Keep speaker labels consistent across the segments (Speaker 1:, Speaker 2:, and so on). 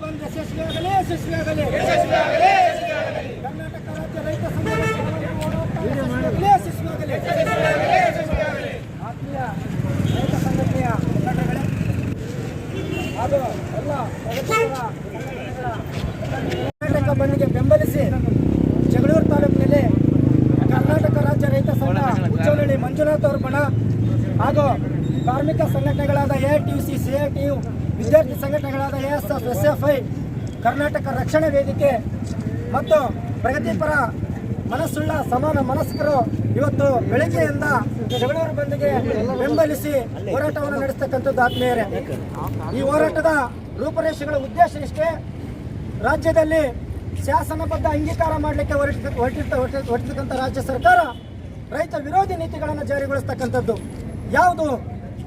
Speaker 1: ಬಂದ್ ಯಶಸ್ವಿಯಾಗಲಿ ಯಶಸ್ವಿಯಾಗಲಿ ಕರ್ನಾಟಕ ರಾಜ್ಯ ರೈತ ಸಂಘದ ಯಶಸ್ವಿಯಾಗಲಿ ಆತ್ಮೀಯ ರೈತ ಸಂಘಟನೆಯ ಮುಖಂಡಗಳೇ. ಹಾಗೂ ಎಲ್ಲ ಕರ್ನಾಟಕ ಬಂದ್ಗೆ ಬೆಂಬಲಿಸಿ ಜಗಳೂರು ತಾಲೂಕಿನಲ್ಲಿ ಕರ್ನಾಟಕ ರಾಜ್ಯ ರೈತ ಸಂಘ ಉಚ್ಚವಳ್ಳಿ ಮಂಜುನಾಥ್ ಅವ್ರ ಬಣ ಹಾಗೂ ಕಾರ್ಮಿಕ ಸಂಘಟನೆಗಳಾದ A T C C I T U, ವಿದ್ಯಾರ್ಥಿ ಸಂಘಟನೆಗಳಾದ A S F S F I, Karnataka Rakshana Vedike ಮತ್ತು ಪ್ರಗತಿಪರ ಮನಸ್ಸುಳ್ಳ ಸಮಾನ ಮನಸ್ಕರು ಇವತ್ತು ಬೆಳಗ್ಗೆಯಿಂದ ಜಗಳೂರು ಬಂದಿಗೆ ಬೆಂಬಲಿಸಿ ಹೋರಾಟವನ್ನು ನಡೆಸ್ತಕ್ಕಂಥದ್ದು ಆತ್ಮೀಯರೇ. ಈ ಹೋರಾಟದ ರೂಪರೇಷೆಗಳ ಉದ್ದೇಶ ಇಷ್ಟೇ. ರಾಜ್ಯದಲ್ಲಿ ಶಾಸನಬದ್ಧ ಅಂಗೀಕಾರ ಮಾಡಲಿಕ್ಕೆ ಹೊರಟಿರ್ತ ಹೊರಟಿರ್ತಕ್ಕಂಥ ರಾಜ್ಯ ಸರ್ಕಾರ ರೈತ ವಿರೋಧಿ ನೀತಿಗಳನ್ನು ಜಾರಿಗೊಳಿಸ್ತಕ್ಕಂಥದ್ದು. ಯಾವುದು?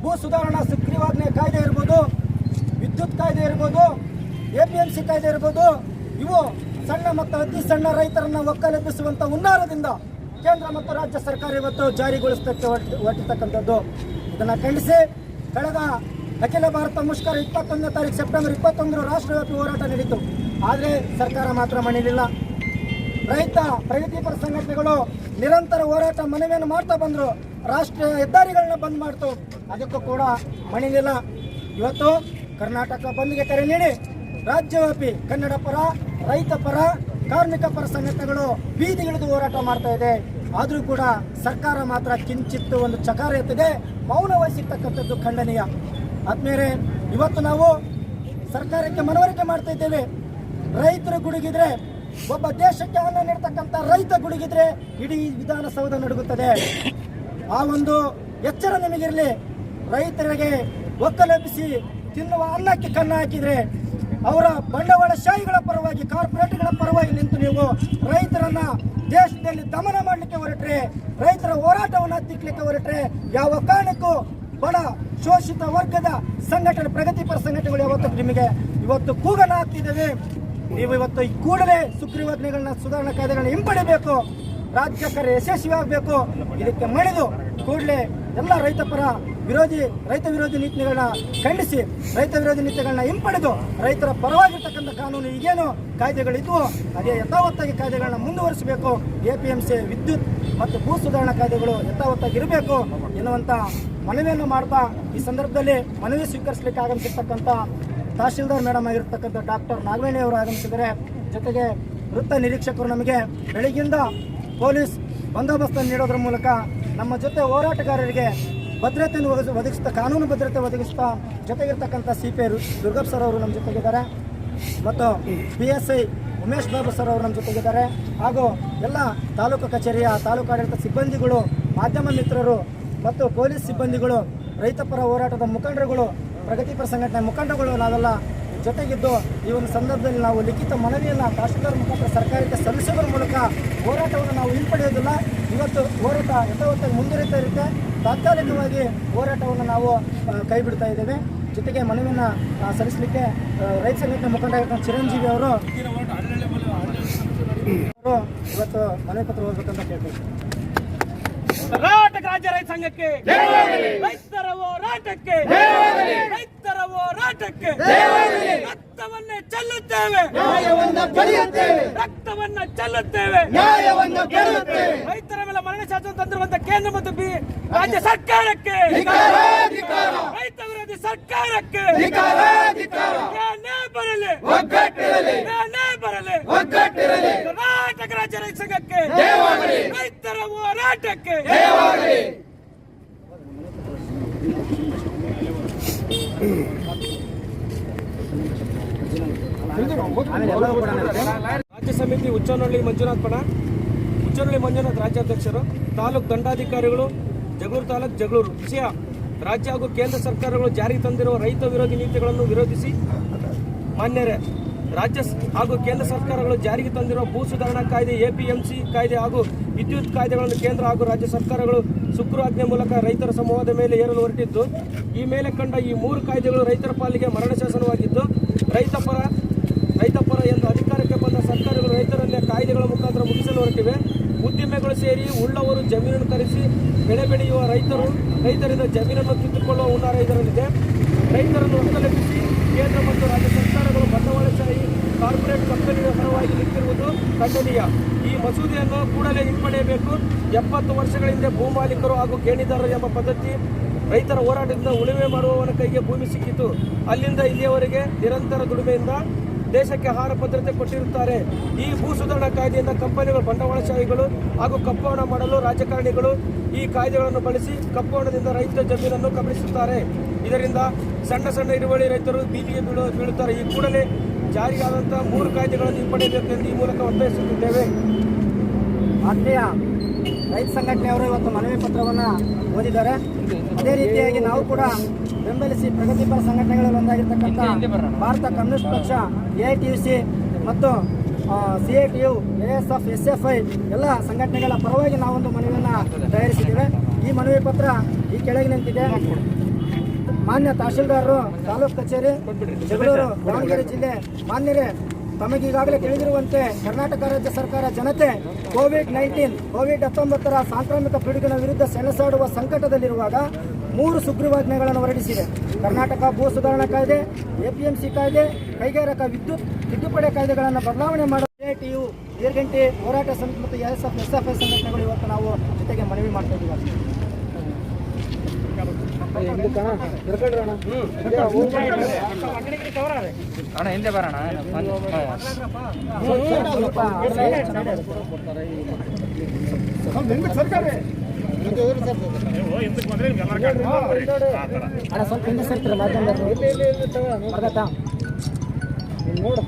Speaker 1: ಭೂ ಸುಧಾರಣಾ ಸುಗ್ರೀವಾಜ್ಞೆ ಕಾಯ್ದೆ ಇರ್ಬೋದು, ವಿದ್ಯುತ್ ಕಾಯ್ದೆ ಇರ್ಬೋದು ಎ ಪಿ ಎಂ ಸಿ ಕಾಯ್ದೆ ಇರ್ಬೋದು, ಇವು ಸಣ್ಣ ಮತ್ತು ಅತಿ ಸಣ್ಣ ರೈತರನ್ನ ಒಕ್ಕಲೆಬ್ಬಿಸುವಂಥ ಹುನ್ನಾರದಿಂದ ಕೇಂದ್ರ ಮತ್ತು ರಾಜ್ಯ ಸರ್ಕಾರ ಇವತ್ತು ಜಾರಿಗೊಳಿಸಲಿಕ್ಕೆ ಹೊರಟಿ ಹೊರಟಿರ್ತಕ್ಕಂಥದ್ದು. ಇದನ್ನು ಖಂಡಿಸಿ, ಕಳೆದ ಅಖಿಲ ಭಾರತ ಮುಷ್ಕರ ಇಪ್ಪತ್ತೊಂದನೇ ತಾರೀಕು ಸೆಪ್ಟೆಂಬರ್ ಇಪ್ಪತ್ತೊಂದರ ರಾಷ್ಟ್ರವ್ಯಾಪಿ ಹೋರಾಟ ನಡೀತು. ಆದರೆ ಸರ್ಕಾರ ಮಾತ್ರ ಮಣಿಲಿಲ್ಲ. ರೈತ, ಪ್ರಗತಿಪರ ಸಂಘಟನೆಗಳು ನಿರಂತರ ಹೋರಾಟ ಮನವಿಯನ್ನು ಮಾಡ್ತಾ ಬಂದರು. ರಾಷ್ಟ್ರೀಯ ಹೆದ್ದಾರಿಗಳನ್ನ ಬಂದ್ ಮಾಡ್ತು. ಅದಕ್ಕೂ ಕೂಡ ಮಣಿಲಿಲ್ಲ. ಇವತ್ತು ಕರ್ನಾಟಕ ಬಂದ್ಗೆ ಕರೆ ನೀಡಿ ರಾಜ್ಯವ್ಯಾಪಿ ಕನ್ನಡ ಪರ, ರೈತ ಪರ, ಕಾರ್ಮಿಕ ಪರ ಸಂಘಟನೆಗಳು ಬೀದಿಗಿಳಿದು ಹೋರಾಟ ಮಾಡ್ತಾ ಇದೆ. ಆದರೂ ಕೂಡ ಸರ್ಕಾರ ಮಾತ್ರ ಕಿಂಚಿತ್ತು ಒಂದು ಚಕಾರ ಎತ್ತಿದೆ. ಮೌನ ವಹಿಸಿರ್ತಕ್ಕಂಥದ್ದು ಖಂಡನೀಯ. ಆದ್ಮೇಲೆ ಇವತ್ತು ನಾವು ಸರ್ಕಾರಕ್ಕೆ ಮನವರಿಕೆ ಮಾಡ್ತಾ ಇದ್ದೇವೆ. ರೈತರು ಗುಡುಗಿದ್ರೆ, ಒಬ್ಬ ದೇಶಕ್ಕೆ ಅನ್ನ ನೀಡ್ತಕ್ಕಂಥ ರೈತ ಗುಡುಗಿದ್ರೆ ಇಡೀ ವಿಧಾನಸೌಧ ನಡುಗುತ್ತದೆ. ಆ ಒಂದು ಎಚ್ಚರ ನಿಮಗಿರಲಿ. ರೈತರಿಗೆ ಒಕ್ಕಲೆಬ್ಬಿಸಿ ತಿನ್ನುವ ಅನ್ನಕ್ಕೆ ಕಣ್ಣು ಹಾಕಿದ್ರೆ ಅವರ ಬಂಡವಾಳಶಾಹಿಗಳ ಪರವಾಗಿ, ಕಾರ್ಪೊರೇಟ್ಗಳ ಪರವಾಗಿ ನಿಂತು ನೀವು ರೈತರನ್ನ ದೇಶದಲ್ಲಿ ದಮನ ಮಾಡಲಿಕ್ಕೆ ಹೊರಟ್ರೆ, ರೈತರ ಹೋರಾಟವನ್ನು ಹತ್ತಿಕ್ಲಿಕ್ಕೆ ಹೊರಟ್ರೆ ಯಾವ ಕಾರಣಕ್ಕೂ ಬಡ ಶೋಷಿತ ವರ್ಗದ ಸಂಘಟನೆ ಪ್ರಗತಿಪರ ಸಂಘಟನೆಗಳು ಯಾವತ್ತು ನಿಮಗೆ ಇವತ್ತು ಕೂಗನ ಹಾಕ್ತಿದ್ದೇವೆ ನೀವು ಇವತ್ತು ಈ ಕೂಡಲೇ ಸುಗ್ರೀವಾಜ್ಞೆಗಳನ್ನ ಸುಧಾರಣಾ ಕಾಯ್ದೆಗಳನ್ನ ಹಿಂಪಡಿಬೇಕು. ರಾಜ್ಯ ಕಾರ್ಯ ಯಶಸ್ವಿ ಆಗಬೇಕು ಇದಕ್ಕೆ ಮಣಿದು ಕೂಡಲೇ ಎಲ್ಲ ರೈತಪರ ವಿರೋಧಿ, ರೈತ ವಿರೋಧಿ ನೀತಿಗಳನ್ನ ಖಂಡಿಸಿ, ರೈತ ವಿರೋಧಿ ನೀತಿಗಳನ್ನ ಹಿಂಪಡೆದು ರೈತರ ಪರವಾಗಿರ್ತಕ್ಕಂಥ ಕಾನೂನು ಈಗೇನು ಕಾಯ್ದೆಗಳಿದ್ವು, ಅದೇ ಯಥಾವತ್ತಾಗಿ ಕಾಯ್ದೆಗಳನ್ನ ಮುಂದುವರಿಸಬೇಕು. ಎ ಪಿ ಎಂ ಸಿ ವಿದ್ಯುತ್ ಮತ್ತು ಭೂ ಸುಧಾರಣಾ ಕಾಯ್ದೆಗಳು ಯಥಾವತ್ತಾಗಿ ಇರಬೇಕು ಎನ್ನುವಂಥ ಮನವಿಯನ್ನು ಮಾಡ್ತಾ ಈ ಸಂದರ್ಭದಲ್ಲಿ ಮನವಿ ಸ್ವೀಕರಿಸಲಿಕ್ಕೆ ಆಗಮಿಸಿರ್ತಕ್ಕಂಥ ತಹಶೀಲ್ದಾರ್ ಮೇಡಮ್ ಆಗಿರ್ತಕ್ಕಂಥ ಡಾಕ್ಟರ್ ನಾಗವೇಣಿ ಅವರು ಆಗಮಿಸಿದರೆ ಜೊತೆಗೆ ವೃತ್ತ ನಿರೀಕ್ಷಕರು ನಮಗೆ ಬೆಳಗ್ಗಿಂದ ಪೊಲೀಸ್ ಬಂದೋಬಸ್ತ್ ನೀಡೋದ್ರ ಮೂಲಕ ನಮ್ಮ ಜೊತೆ ಹೋರಾಟಗಾರರಿಗೆ ಭದ್ರತೆಯನ್ನು ಒದಗಿಸ ಒದಗಿಸ್ತಾ ಕಾನೂನು ಭದ್ರತೆ ಒದಗಿಸ್ತಾ ಜೊತೆಗಿರ್ತಕ್ಕಂಥ ಸಿ ಪಿ ದುರ್ಗಪ್ಪ ಸರ್ ಅವರು ನಮ್ಮ ಜೊತೆಗಿದ್ದಾರೆ. ಮತ್ತು P S I Umesh Babu sir ಅವರು ನಮ್ಮ ಜೊತೆಗಿದ್ದಾರೆ. ಹಾಗೂ ಎಲ್ಲ ತಾಲೂಕು ಕಚೇರಿಯ ತಾಲೂಕು ಆಡಳಿತ ಸಿಬ್ಬಂದಿಗಳು, ಮಾಧ್ಯಮ ಮಿತ್ರರು ಮತ್ತು ಪೊಲೀಸ್ ಸಿಬ್ಬಂದಿಗಳು ರೈತಪರ ಹೋರಾಟದ ಮುಖಂಡರುಗಳು ಪ್ರಗತಿಪರ ಸಂಘಟನೆ ಮುಖಂಡರುಗಳು ನಾವೆಲ್ಲ ಜೊತೆಗಿದ್ದು ಈ ಒಂದು ಸಂದರ್ಭದಲ್ಲಿ ನಾವು ಲಿಖಿತ ಮನವಿಯನ್ನು ತಹಶೀಲ್ದಾರ್ ಮುಖಾಂತರ ಸರ್ಕಾರಕ್ಕೆ ಸಲ್ಲಿಸೋದ್ರ ಮೂಲಕ ಹೋರಾಟವನ್ನು ನಾವು ಹಿಂಪಡೆಯೋದಿಲ್ಲ ಇವತ್ತು ಹೋರಾಟ ಯಥಾವತ್ತಾಗಿ ಮುಂದುವರಿತಾ ಇರುತ್ತೆ. ತಾತ್ಕಾಲಿಕವಾಗಿ ಹೋರಾಟವನ್ನು ನಾವು ಕೈ ಬಿಡ್ತಾ ಇದ್ದೇವೆ. ಜೊತೆಗೆ ಮನವಿಯನ್ನು ಸಲ್ಲಿಸಲಿಕ್ಕೆ ರೈತ ಸಂಘಟನೆ ಮುಖಂಡ ಚಿರಂಜೀವಿ ಅವರು ಇವತ್ತು ಮನವಿ ಪತ್ರ ಓದಬೇಕಂತ ಕೇಳ್ತೀವಿ
Speaker 2: ಕರ್ನಾಟಕ ರಾಜ್ಯ ರೈತ ಸಂಘಕ್ಕೆ ರೈತರ ಹೋರಾಟಕ್ಕೆ ರೈತರ ಹೋರಾಟಕ್ಕೆ ರಕ್ತವನ್ನೇ ಚೆಲ್ಲುತ್ತೇವೆ. ರಕ್ತವನ್ನ ಚೆಲ್ಲುತ್ತೇವೆ. ರೈತರ ಮೇಲೆ ಮರಣ ಶಾಸನ ತಂದಿರುವಂತ ಕೇಂದ್ರ ಮತ್ತು ಬಿ ರಾಜ್ಯ ಸರ್ಕಾರಕ್ಕೆ. ರೈತ ವಿರೋಧಿ ಸರ್ಕಾರಕ್ಕೆ. ಬರಲಿ. ಬರಲಿ. ಕರ್ನಾಟಕ ರಾಜ್ಯ ರೈತ ಸಂಘಕ್ಕೆ. ರೈತರ ಹೋರಾಟಕ್ಕೆ. ರಾಜ್ಯ ಸಮಿತಿ ಉಚ್ಚನಹಳ್ಳಿ ಮಂಜುನಾಥ್ ಪಣ. ಉಚ್ಚನಹಳ್ಳಿ ಮಂಜುನಾಥ್ ರಾಜ್ಯಾಧ್ಯಕ್ಷರು, ತಾಲೂಕು ದಂಡಾಧಿಕಾರಿಗಳು, ಜಗಳೂರು ತಾಲೂಕು ಜಗಳೂರು. ವಿಷಯ, ರಾಜ್ಯ ಹಾಗೂ ಕೇಂದ್ರ ಸರ್ಕಾರಗಳು ಜಾರಿಗೆ ತಂದಿರುವ ರೈತ ವಿರೋಧಿ ನೀತಿಗಳನ್ನು ವಿರೋಧಿಸಿ ಮಾನ್ಯರೇ, ರಾಜ್ಯ ಹಾಗೂ ಕೇಂದ್ರ ಸರ್ಕಾರಗಳು ಜಾರಿಗೆ ತಂದಿರುವ ಭೂ ಸುಧಾರಣಾ ಕಾಯ್ದೆ ಎಪಿಎಂಸಿ ಕಾಯ್ದೆ ಹಾಗೂ ವಿದ್ಯುತ್ ಕಾಯ್ದೆಗಳನ್ನು ಕೇಂದ್ರ ಹಾಗೂ ರಾಜ್ಯ ಸರ್ಕಾರಗಳು ಶುಕ್ರಾಜ್ಞೆ ಮೂಲಕ ರೈತರ ಸಮೂಹದ ಮೇಲೆ ಏರಲು ಹೊರಟಿದ್ದು, ಈ ಮೇಲೆ ಕಂಡ ಈ ಮೂರು ಕಾಯ್ದೆಗಳು ರೈತರ ಪಾಲಿಗೆ ಮರಣ ಶಾಸನವಾಗಿದ್ದು, ರೈತ ಪರ ಎಂದು ಅಧಿಕಾರಕ್ಕೆ ಬಂದ ಸರ್ಕಾರಗಳು ರೈತರನ್ನೇ ಕಾಯ್ದೆಗಳ ಮುಖಾಂತರ ಮುಗಿಸಲು ಹೊರಟಿವೆ. ಉದ್ದಿಮೆಗಳು ಸೇರಿ ಉಳ್ಳವರು ಜಮೀನನ್ನು ತರಿಸಿ ಬೆಳೆ ಬೆಳೆಯುವ ರೈತರು, ರೈತರಿಂದ ಜಮೀನನ್ನು ಕಿತ್ತುಕೊಳ್ಳುವ ಹುನ್ನಾರ ಇದರಲ್ಲಿದೆ. ರೈತರನ್ನು ಒತ್ತಲೆಬ್ಬಿಸಿ ಕೇಂದ್ರ ಮತ್ತು ರಾಜ್ಯ ಸರ್ಕಾರಗಳು ಬಂಡವಾಳಶಾಹಿ ಕಾರ್ಪೊರೇಟ್ ಕಂಪನಿಗಳ ಪರವಾಗಿ ನಿಂತಿರುವುದು ಖಂಡನೀಯ. ಈ ಮಸೂದೆಯನ್ನು ಕೂಡಲೇ ಹಿಂಪಡೆಯಬೇಕು. ಎಪ್ಪತ್ತು ವರ್ಷಗಳ ಹಿಂದೆ ಭೂಮಾಲೀಕರು ಹಾಗೂ ಗೇಣಿದಾರರು ಎಂಬ ಪದ್ಧತಿ ರೈತರ ಹೋರಾಟದಿಂದ ಉಳುಮೆ ಮಾಡುವವನ ಕೈಗೆ ಭೂಮಿ ಸಿಕ್ಕಿತು. ಅಲ್ಲಿಂದ ಇಲ್ಲಿಯವರೆಗೆ ನಿರಂತರ ದುಡಿಮೆಯಿಂದ ದೇಶಕ್ಕೆ ಆಹಾರ ಭದ್ರತೆ ಕೊಟ್ಟಿರುತ್ತಾರೆ. ಈ ಭೂ ಸುಧಾರಣಾ ಕಾಯ್ದೆಯಿಂದ ಕಂಪನಿಗಳು, ಬಂಡವಾಳಶಾಹಿಗಳು ಹಾಗೂ ಕಪ್ಪು ಹಣ ಮಾಡಲು ರಾಜಕಾರಣಿಗಳು ಈ ಕಾಯ್ದೆಗಳನ್ನು ಬಳಸಿ ಕಪ್ಪು ಹಣದಿಂದ ರೈತರ ಜಮೀನನ್ನು ಕಬಳಿಸುತ್ತಾರೆ. ಇದರಿಂದ ಸಣ್ಣ ಸಣ್ಣ ಹಿಡುವಳಿ ರೈತರು ಬೀದಿಗೆ ಬೀಳು ಬೀಳುತ್ತಾರೆ. ಈ ಕೂಡಲೇ ಜಾರಿಯಾದಂತಹ ಮೂರು ಕಾಯ್ದೆಗಳನ್ನು ಹಿಂಪಡೆಯಬೇಕೆಂದು ಈ ಮೂಲಕ ಒತ್ತಾಯಿಸುತ್ತಿದ್ದೇವೆ.
Speaker 1: ಆತ್ಮೀಯ ರೈತ ಸಂಘಟನೆಯವರು ಇವತ್ತು ಮನವಿ ಪತ್ರವನ್ನು ಓದಿದ್ದಾರೆ. ಅದೇ ರೀತಿಯಾಗಿ ನಾವು ಕೂಡ ಬೆಂಬಲಿಸಿ ಪ್ರಗತಿಪರ ಸಂಘಟನೆಗಳಲ್ಲಿ ಒಂದಾಗಿರ್ತಕ್ಕಂಥ ಭಾರತ ಕಮ್ಯುನಿಸ್ಟ್ ಪಕ್ಷ ಎ ಟಿ ಸಿ ಮತ್ತು C A T U S F S F I ಎಲ್ಲ ಸಂಘಟನೆಗಳ ಪರವಾಗಿ ನಾವೊಂದು ಮನವಿಯನ್ನು ತಯಾರಿಸಿದ್ದೇವೆ. ಈ ಮನವಿ ಪತ್ರ ಈ ಕೆಳಗಿನಂತಿದೆ ಮಾನ್ಯ ತಹಶೀಲ್ದಾರರು, ತಾಲೂಕು ಕಚೇರಿ ಜಗಳೂರು ದಾವಣಗೆರೆ ಜಿಲ್ಲೆ, ಮಾನ್ಯರೇ ತಮಗೀಗಾಗಲೇ ತಿಳಿದಿರುವಂತೆ ಕರ್ನಾಟಕ ರಾಜ್ಯ ಸರ್ಕಾರ ಜನತೆ ಕೋವಿಡ್ ನೈನ್ಟೀನ್, ಕೋವಿಡ್ ಹತ್ತೊಂಬತ್ತರ ಸಾಂಕ್ರಾಮಿಕ ಪಿಡುಗಿನ ವಿರುದ್ಧ ಸೆಣಸಾಡುವ ಸಂಕಟದಲ್ಲಿರುವಾಗ ಮೂರು ಸುಗ್ರೀವಾಜ್ಞೆಗಳನ್ನು ಹೊರಡಿಸಿದೆ. ಕರ್ನಾಟಕ ಭೂ ಸುಧಾರಣಾ ಕಾಯ್ದೆ, ಎಪಿಎಂಸಿ ಕಾಯ್ದೆ, ಕೈಗಾರಿಕಾ ವಿದ್ಯುತ್, ತಿದ್ದುಪಡಿ ಕಾಯ್ದೆಗಳನ್ನು ಬದಲಾವಣೆ ಮಾಡುವ ಯು ನೀರ್ಗಂಟಿ ಹೋರಾಟ ಸಮಿತಿ ಮತ್ತು S F S F I ಸಂಘಟನೆಗಳು ಇವತ್ತು ನಾವು ಜೊತೆಗೆ ಮನವಿ ಮಾಡ್ತಾ ಇದ್ದೀವಿ.
Speaker 3: ಅಣ್ಣ ಹಿಂದೆ ಬರೋಣ
Speaker 1: ಅಣ್ಣ ಸ್ವಲ್ಪ ಹಿಂದೆ ಸರ್ತೀರ ಮಾಧ್ಯಮ ನೋಡು